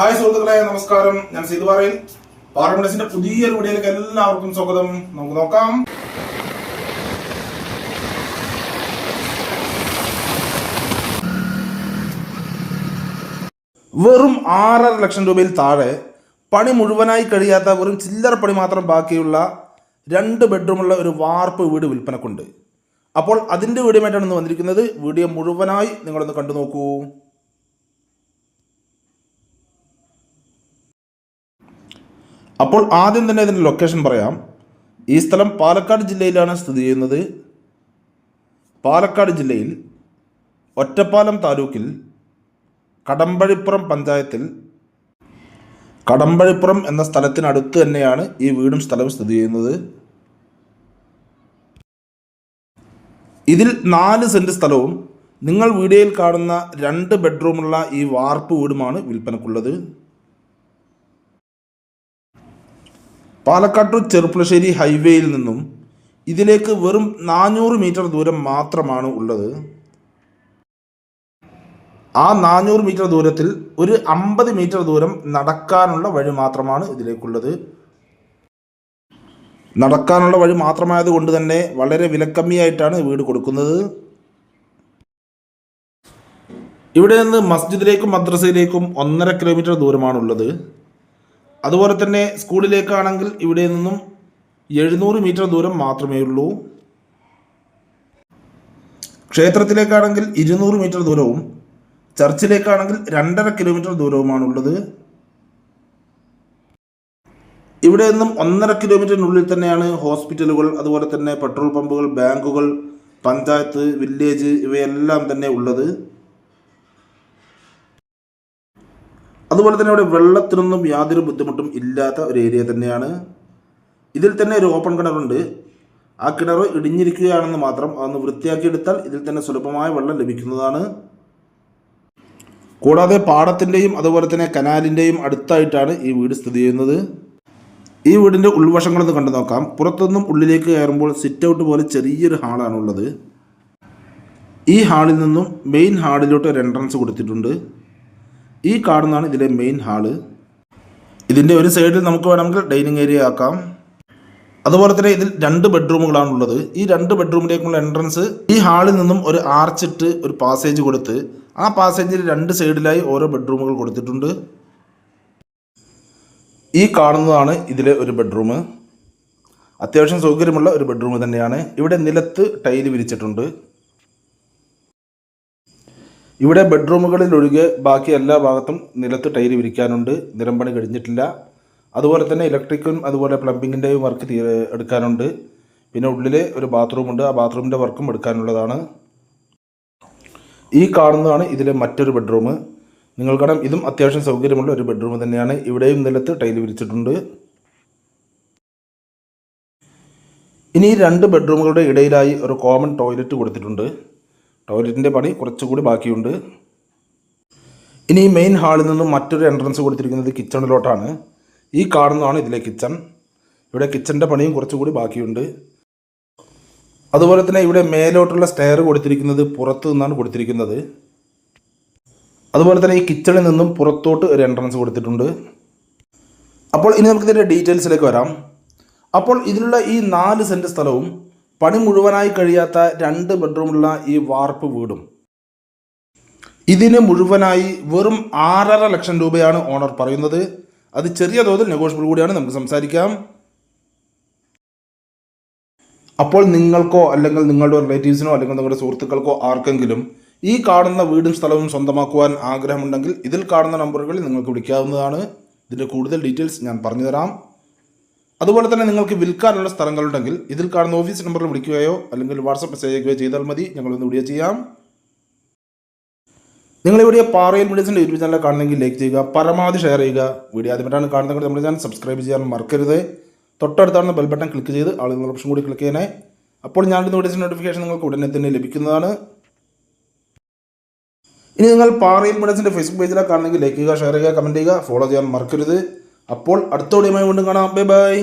Hi സുഹൃത്തുക്കളെ നമസ്കാരം. ഞാൻ സീതു പറയും പാർലമെന്റ്സിന്റെ പുതിയൊരു വീഡിയോയിലേക്ക് എല്ലാവർക്കും സ്വാഗതം. നമുക്ക് നോക്കാം. വെറും ആറര ലക്ഷം രൂപയിൽ താഴെ പണി മുഴുവനായി കഴിയാത്ത വെറും ചില്ലറ പണി മാത്രം ബാക്കിയുള്ള രണ്ട് ബെഡ്റൂമുള്ള ഒരു വാർപ്പ് വീട് വിൽപ്പനക്കുണ്ട്. അപ്പോൾ അതിന്റെ വീഡിയോമായിട്ടാണ് ഇന്ന് വന്നിരിക്കുന്നത്. വീഡിയോ മുഴുവനായി നിങ്ങളൊന്ന് കണ്ടു നോക്കൂ. അപ്പോൾ ആദ്യം തന്നെ ഇതിന്റെ ലൊക്കേഷൻ പറയാം. ഈ സ്ഥലം പാലക്കാട് ജില്ലയിലാണ് സ്ഥിതി ചെയ്യുന്നത്. പാലക്കാട് ജില്ലയിൽ ഒറ്റപ്പാലം താലൂക്കിൽ കടമ്പഴിപ്പുറം പഞ്ചായത്തിൽ കടമ്പഴിപ്പുറം എന്ന സ്ഥലത്തിനടുത്ത് തന്നെയാണ് ഈ വീടും സ്ഥലവും സ്ഥിതി ചെയ്യുന്നത്. ഇതിൽ നാല് സെന്റ് സ്ഥലവും നിങ്ങൾ വീഡിയോയിൽ കാണുന്ന രണ്ട് ബെഡ്റൂമുള്ള ഈ വാർപ്പ് വീടുമാണ് വിൽപ്പനക്കുള്ളത്. പാലക്കാട് ടു ചെറുപ്പുളശ്ശേരി ഹൈവേയിൽ നിന്നും ഇതിലേക്ക് വെറും നാനൂറ് മീറ്റർ ദൂരം മാത്രമാണ് ഉള്ളത്. ആ നാനൂറ് മീറ്റർ ദൂരത്തിൽ ഒരു അമ്പത് മീറ്റർ ദൂരം നടക്കാനുള്ള വഴി മാത്രമാണ് ഇതിലേക്കുള്ളത്. നടക്കാനുള്ള വഴി മാത്രമായത് കൊണ്ട് തന്നെ വളരെ വിലക്കമ്മിയായിട്ടാണ് വീട് കൊടുക്കുന്നത്. ഇവിടെ നിന്ന് മസ്ജിദിലേക്കും മദ്രസയിലേക്കും ഒന്നര കിലോമീറ്റർ ദൂരമാണുള്ളത്. അതുപോലെ തന്നെ സ്കൂളിലേക്കാണെങ്കിൽ ഇവിടെ നിന്നും എഴുന്നൂറ് മീറ്റർ ദൂരം മാത്രമേ ഉള്ളൂ. ക്ഷേത്രത്തിലേക്കാണെങ്കിൽ ഇരുന്നൂറ് മീറ്റർ ദൂരവും ചർച്ചിലേക്കാണെങ്കിൽ രണ്ടര കിലോമീറ്റർ ദൂരവുമാണുള്ളത്. ഇവിടെ നിന്നും ഒന്നര കിലോമീറ്ററിനുള്ളിൽ തന്നെയാണ് ഹോസ്പിറ്റലുകൾ അതുപോലെ തന്നെ പെട്രോൾ പമ്പുകൾ ബാങ്കുകൾ പഞ്ചായത്ത് വില്ലേജ് ഇവയെല്ലാം തന്നെ ഉള്ളത്. അതുപോലെ തന്നെ ഇവിടെ വെള്ളത്തിനൊന്നും യാതൊരു ബുദ്ധിമുട്ടും ഇല്ലാത്ത ഒരു ഏരിയ തന്നെയാണ്. ഇതിൽ തന്നെ ഒരു ഓപ്പൺ കിണറുണ്ട് ആ കിണർ ഇടിഞ്ഞിരിക്കുകയാണെന്ന് മാത്രം അതൊന്ന് വൃത്തിയാക്കിയെടുത്താൽ ഇതിൽ തന്നെ സുലഭമായ വെള്ളം ലഭിക്കുന്നതാണ്. കൂടാതെ പാടത്തിന്റെയും അതുപോലെ തന്നെ കനാലിന്റെയും അടുത്തായിട്ടാണ് ഈ വീട് സ്ഥിതി ചെയ്യുന്നത്. ഈ വീടിന്റെ ഉൾവശങ്ങളൊന്ന് കണ്ടു നോക്കാം. പുറത്തുനിന്നും ഉള്ളിലേക്ക് കയറുമ്പോൾ സിറ്റ് ഔട്ട് പോലെ ചെറിയൊരു ഹാളാണുള്ളത്. ഈ ഹാളിൽ നിന്നും മെയിൻ ഹാളിലോട്ട് ഒരു എൻട്രൻസ് കൊടുത്തിട്ടുണ്ട്. ഈ കാണുന്നതാണ് ഇതിലെ മെയിൻ ഹാൾ ഇതിന്റെ ഒരു സൈഡിൽ നമുക്ക് വേണമെങ്കിൽ ഡൈനിങ് ഏരിയ ആക്കാം. അതുപോലെ തന്നെ ഇതിൽ രണ്ട് ബെഡ്റൂമുകളാണ് ഉള്ളത്. ഈ രണ്ട് ബെഡ്റൂമിലേക്കുള്ള എൻട്രൻസ് ഈ ഹാളിൽ നിന്നും ഒരു ആർച്ചിട്ട് ഒരു പാസേജ് കൊടുത്ത് ആ പാസേജിൽ രണ്ട് സൈഡിലായി ഓരോ ബെഡ്റൂമുകൾ കൊടുത്തിട്ടുണ്ട്. ഈ കാണുന്നതാണ് ഇതിലെ ഒരു ബെഡ്റൂം അത്യാവശ്യം സൗകര്യമുള്ള ഒരു ബെഡ്റൂം തന്നെയാണ്. ഇവിടെ നിലത്ത് ടൈൽ വിരിച്ചിട്ടുണ്ട്. ഇവിടെ ബെഡ്റൂമുകളിൽ ഒഴികെ ബാക്കി എല്ലാ ഭാഗത്തും നിലത്ത് ടൈൽ വിരിക്കാനുണ്ട്. നിരമ്പണി കഴിഞ്ഞിട്ടില്ല. അതുപോലെ തന്നെ ഇലക്ട്രിക്കും അതുപോലെ പ്ലംബിങ്ങിന്റെയും വർക്ക് എടുക്കാനുണ്ട്. പിന്നെ ഉള്ളിൽ ഒരു ബാത്റൂമുണ്ട്. ആ ബാത്റൂമിന്റെ വർക്കും എടുക്കാനുള്ളതാണ്. ഈ കാണുന്നതാണ് ഇതിലെ മറ്റൊരു ബെഡ്റൂം. നിങ്ങൾ കാണാം ഇതും അത്യാവശ്യം സൗകര്യമുള്ള ഒരു ബെഡ്റൂം തന്നെയാണ്. ഇവിടെയും നിലത്ത് ടൈൽ വിരിച്ചിട്ടുണ്ട്. ഇനി രണ്ട് ബെഡ്റൂമുകളുടെ ഇടയിലായി ഒരു കോമൺ ടോയ്ലറ്റ് കൊടുത്തിട്ടുണ്ട്. ടോയ്ലറ്റിന്റെ പണി കുറച്ചുകൂടി ബാക്കിയുണ്ട്. ഇനി മെയിൻ ഹാളിൽ നിന്നും മറ്റൊരു എൻട്രൻസ് കൊടുത്തിരിക്കുന്നത് കിച്ചണിലോട്ടാണ്. ഈ കാണുന്നതാണ് ഇതിലെ കിച്ചൺ. ഇവിടെ കിച്ചന്റെ പണിയും കുറച്ചുകൂടി ബാക്കിയുണ്ട്. അതുപോലെ തന്നെ ഇവിടെ മേലോട്ടുള്ള സ്റ്റെയർ കൊടുത്തിരിക്കുന്നത് പുറത്തു നിന്നാണ് കൊടുത്തിരിക്കുന്നത്. അതുപോലെ തന്നെ ഈ കിച്ചണിൽ നിന്നും പുറത്തോട്ട് ഒരു എൻട്രൻസ് കൊടുത്തിട്ടുണ്ട്. അപ്പോൾ ഇനി നമുക്കിതിന്റെ ഡീറ്റെയിൽസിലേക്ക് വരാം. അപ്പോൾ ഇതിലുള്ള ഈ നാല് സെന്റ് സ്ഥലവും പണി മുഴുവനായി കഴിയാത്ത രണ്ട് ബെഡ്റൂമുള്ള ഈ വാർപ്പ് വീടും. ഇതിന് മുഴുവനായി വെറും ആറര ലക്ഷം രൂപയാണ് ഓണർ പറയുന്നത്. അത് ചെറിയ തോതിൽ നെഗോഷ്യബിൾ കൂടിയാണ്. നമുക്ക് സംസാരിക്കാം. അപ്പോൾ നിങ്ങൾക്കോ അല്ലെങ്കിൽ നിങ്ങളുടെ റിലേറ്റീവ്സിനോ അല്ലെങ്കിൽ നിങ്ങളുടെ സുഹൃത്തുക്കൾക്കോ ആർക്കെങ്കിലും ഈ കാണുന്ന വീടും സ്ഥലവും സ്വന്തമാക്കുവാൻ ആഗ്രഹമുണ്ടെങ്കിൽ ഇതിൽ കാണുന്ന നമ്പറുകളിൽ നിങ്ങൾക്ക് വിളിക്കാവുന്നതാണ്. ഇതിന്റെ കൂടുതൽ ഡീറ്റെയിൽസ് ഞാൻ പറഞ്ഞുതരാം. അതുപോലെ തന്നെ നിങ്ങൾക്ക് വിൽക്കാനുള്ള സ്ഥലങ്ങളുണ്ടെങ്കിൽ ഇതിൽ കാണുന്ന ഓഫീസ് നമ്പറിൽ വിളിക്കുകയോ അല്ലെങ്കിൽ വാട്സപ്പ് മെസ്സേജ് അയക്കുകയോ ചെയ്താൽ മതി. ഞങ്ങളൊന്ന് വീഡിയോ ചെയ്യാം. നിങ്ങൾ ഇവിടെ പാറയിൽ മീഡിയസിന്റെ യൂട്യൂബ് ചാനൽ കാണുന്നെങ്കിൽ ലൈക്ക് ചെയ്യുക പരമാവധി ഷെയർ ചെയ്യുക. വീഡിയോ ആദ്യമായിട്ടാണ് കാണുന്നത് നമ്മുടെ ചാനൽ സബ്സ്ക്രൈബ് ചെയ്യാൻ മറക്കരുത്. തൊട്ടടുത്താണ് ബെൽ ബട്ടൺ ക്ലിക്ക് ചെയ്ത് ആളുകൾ ഓപ്ഷൻ കൂടി ക്ലിക്ക് ചെയ്യണേ. അപ്പോൾ ഞാനിടുന്ന വീഡിയോസിന്റെ നോട്ടിഫിക്കേഷൻ നിങ്ങൾക്ക് ഉടനെ തന്നെ ലഭിക്കുന്നതാണ്. ഇനി നിങ്ങൾ പാറയിൽ മീഡിയസിന്റെ ഫേസ്ബുക്ക് പേജിലാണ് കാണുന്നെങ്കിൽ ലൈക്ക് ചെയ്യുക ഷെയർ ചെയ്യുക കമന്റ് ചെയ്യുക ഫോളോ ചെയ്യാൻ മറക്കരുത്. അപ്പോൾ അടുത്ത ഓടിയുമായി വീണ്ടും കാണാം. Bye bye